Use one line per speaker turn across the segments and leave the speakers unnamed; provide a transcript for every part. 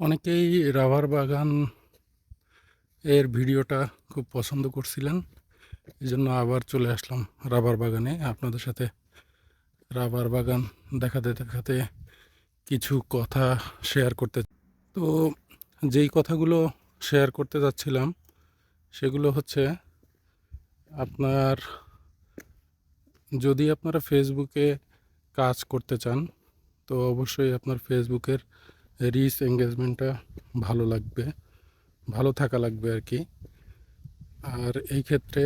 অনেকেই রাবার বাগান এর ভিডিওটা খুব পছন্দ করছিলেন এই জন্য আবার চলে আসলাম রাবার বাগানে আপনাদের সাথে। রাবার বাগান দেখাতে দেখাতে কিছু কথা শেয়ার করতে তো যেই কথাগুলো শেয়ার করতে যাচ্ছিলাম, সেগুলো হচ্ছে আপনার, যদি আপনারা ফেসবুকে কাজ করতে চান, তো অবশ্যই আপনার ফেসবুকের রিচ এঙ্গেজমেন্টটা ভালো লাগবে, ভালো থাকা লাগবে আর কি। আর এই ক্ষেত্রে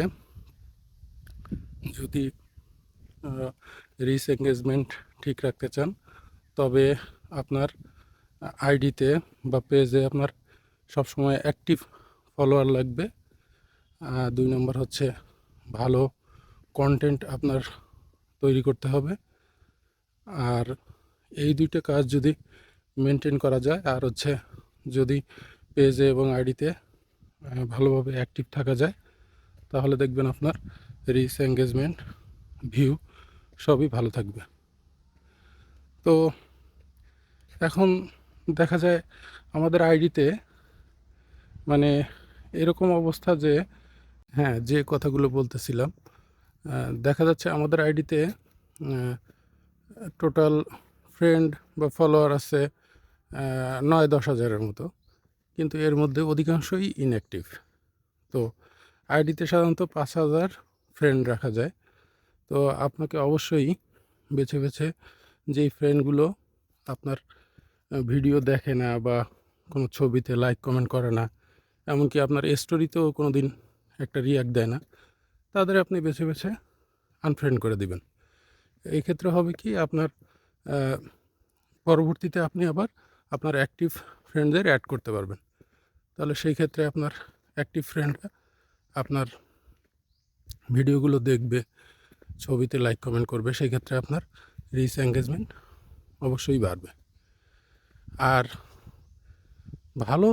যদি রিচ এঙ্গেজমেন্ট ঠিক রাখতে চান, তবে আপনার আইডিতে বা পেজে আপনার সবসময় অ্যাক্টিভ ফলোয়ার লাগবে। দুই নম্বর হচ্ছে ভালো কন্টেন্ট আপনার তৈরি করতে হবে। আর এই দুইটা কাজ যদি মেনটেন করা যায়। আর হচ্ছে যদি পেজে এবং আইডিতে ভালোভাবে অ্যাক্টিভ থাকা যায়, তাহলে দেখবেন আপনার রিচ এঙ্গেজমেন্ট ভিউ সবই ভালো থাকবে। তো এখন দেখা যায় আমাদের আইডিতে মানে এরকম অবস্থা যে হ্যাঁ যে কথাগুলো বলতেছিলাম দেখা যাচ্ছে আমাদের আইডিতে টোটাল ফ্রেন্ড বা ফলোয়ার আছে নয় দশ হাজারের মতো। কিন্তু এর মধ্যে অধিকাংশই ইনঅ্যাক্টিভ তো আইডিতে সাধারণত পাঁচ হাজার ফ্রেন্ড রাখা যায়। তো আপনাকে অবশ্যই বেছে বেছে যেই ফ্রেন্ডগুলো আপনার ভিডিও দেখে না বা কোনো ছবিতে লাইক কমেন্ট করে না, এমনকি আপনার স্টোরিতেও কোনো দিন একটা রিয়াক্ট দেয় না, তাদের আপনি বেছে বেছে আনফ্রেন্ড করে দিবেন। এই ক্ষেত্রে হবে কি আপনার পরবর্তীতে আপনি আবার আপনার অ্যাক্টিভ ফ্রেন্ডদের অ্যাড করতে পারবেন। তাহলে সেই ক্ষেত্রে আপনার অ্যাক্টিভ ফ্রেন্ডরা আপনার ভিডিওগুলো দেখবে, ছবিতে লাইক কমেন্ট করবে, সেই ক্ষেত্রে আপনার রিচ এঙ্গেজমেন্ট অবশ্যই বাড়বে। আর ভালো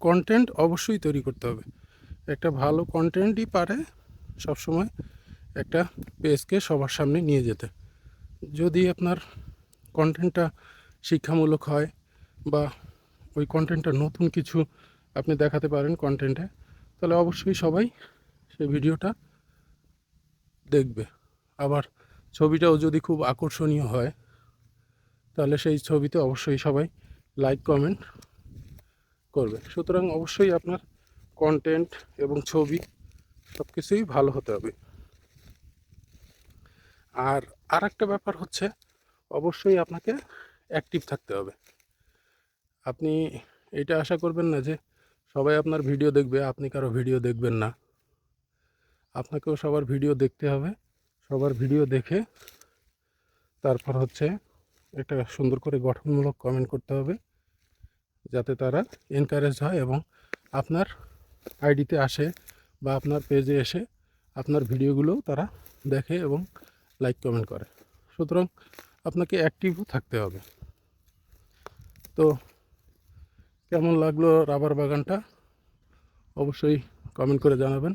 কন্টেন্ট অবশ্যই তৈরি করতে হবে। একটা ভালো কন্টেন্টই পারে সবসময় একটা পেজকে সবার সামনে নিয়ে যেতে। যদি আপনার কন্টেন্টটা শিক্ষামূলক হয় বা ওই কন্টেন্টটা নতুন কিছু আপনি দেখাতে পারেন কন্টেন্টে তাহলে অবশ্যই সবাই সেই ভিডিওটা দেখবে। আবার ছবিটাও যদি খুব আকর্ষণীয় হয়, তাহলে সেই ছবিতে অবশ্যই সবাই লাইক কমেন্ট করবে। সুতরাং অবশ্যই আপনার কন্টেন্ট এবং ছবি সব কিছুই ভালো হতে হবে। আর আর একটা ব্যাপার হচ্ছে, অবশ্যই আপনাকে অ্যাক্টিভ থাকতে হবে। আপনি এটা আশা করবেন না যে সবাই আপনার ভিডিও দেখবে, আপনি কারও ভিডিও দেখবেন না। আপনাকেও সবার ভিডিও দেখতে হবে, সবার ভিডিও দেখে তারপর হচ্ছে একটা সুন্দর করে গঠনমূলক কমেন্ট করতে হবে, যাতে তারা এনকারেজ হয় এবং আপনার আইডিতে আসে বা আপনার পেজে এসে আপনার ভিডিওগুলোও তারা দেখে এবং লাইক কমেন্ট করে। সুতরাং আপনাকে অ্যাক্টিভও থাকতে হবে। তো কেমন লাগল রাবার বাগানটা? অবশ্যই কমেন্ট করে জানাবেন।